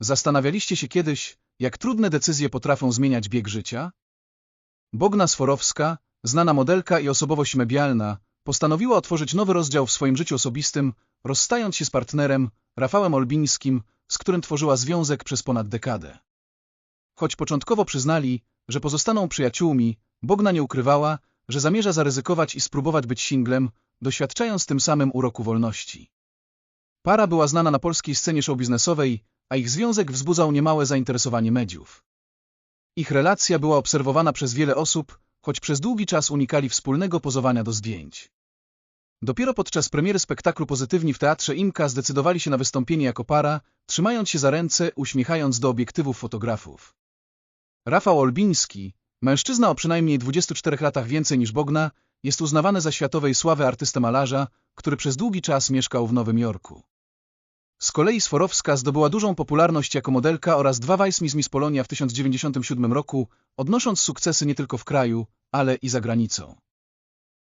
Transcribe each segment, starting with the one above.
Zastanawialiście się kiedyś, jak trudne decyzje potrafią zmieniać bieg życia? Bogna Sforowska, znana modelka i osobowość medialna, postanowiła otworzyć nowy rozdział w swoim życiu osobistym, rozstając się z partnerem, Rafałem Olbińskim, z którym tworzyła związek przez ponad dekadę. Choć początkowo przyznali, że pozostaną przyjaciółmi, Bogna nie ukrywała, że zamierza zaryzykować i spróbować być singlem, doświadczając tym samym uroku wolności. Para była znana na polskiej scenie showbiznesowej, a ich związek wzbudzał niemałe zainteresowanie mediów. Ich relacja była obserwowana przez wiele osób, choć przez długi czas unikali wspólnego pozowania do zdjęć. Dopiero podczas premiery spektaklu Pozytywni w Teatrze Imka zdecydowali się na wystąpienie jako para, trzymając się za ręce, uśmiechając do obiektywów fotografów. Rafał Olbiński, mężczyzna o przynajmniej 24 latach więcej niż Bogna, jest uznawany za światowej sławy artystę malarza, który przez długi czas mieszkał w Nowym Jorku. Z kolei Sforowska zdobyła dużą popularność jako modelka oraz dwa Miss Miss Polonia w 1997 roku, odnosząc sukcesy nie tylko w kraju, ale i za granicą.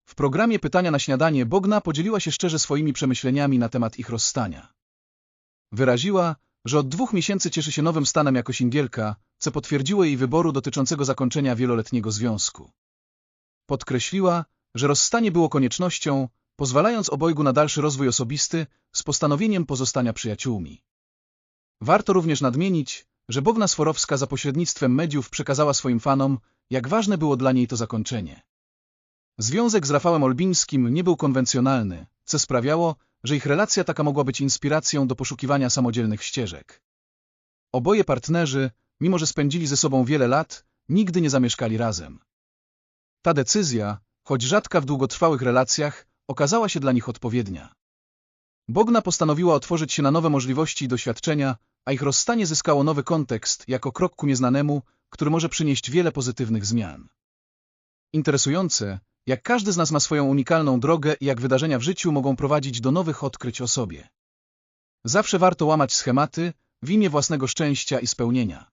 W programie Pytania na śniadanie Bogna podzieliła się szczerze swoimi przemyśleniami na temat ich rozstania. Wyraziła, że od dwóch miesięcy cieszy się nowym stanem jako singielka, co potwierdziło jej wyboru dotyczącego zakończenia wieloletniego związku. Podkreśliła, że rozstanie było koniecznością, pozwalając obojgu na dalszy rozwój osobisty z postanowieniem pozostania przyjaciółmi. Warto również nadmienić, że Bogna Sforowska za pośrednictwem mediów przekazała swoim fanom, jak ważne było dla niej to zakończenie. Związek z Rafałem Olbińskim nie był konwencjonalny, co sprawiało, że ich relacja taka mogła być inspiracją do poszukiwania samodzielnych ścieżek. Oboje partnerzy, mimo że spędzili ze sobą wiele lat, nigdy nie zamieszkali razem. Ta decyzja, choć rzadka w długotrwałych relacjach, okazała się dla nich odpowiednia. Bogna postanowiła otworzyć się na nowe możliwości i doświadczenia, a ich rozstanie zyskało nowy kontekst jako krok ku nieznanemu, który może przynieść wiele pozytywnych zmian. Interesujące, jak każdy z nas ma swoją unikalną drogę i jak wydarzenia w życiu mogą prowadzić do nowych odkryć o sobie. Zawsze warto łamać schematy w imię własnego szczęścia i spełnienia.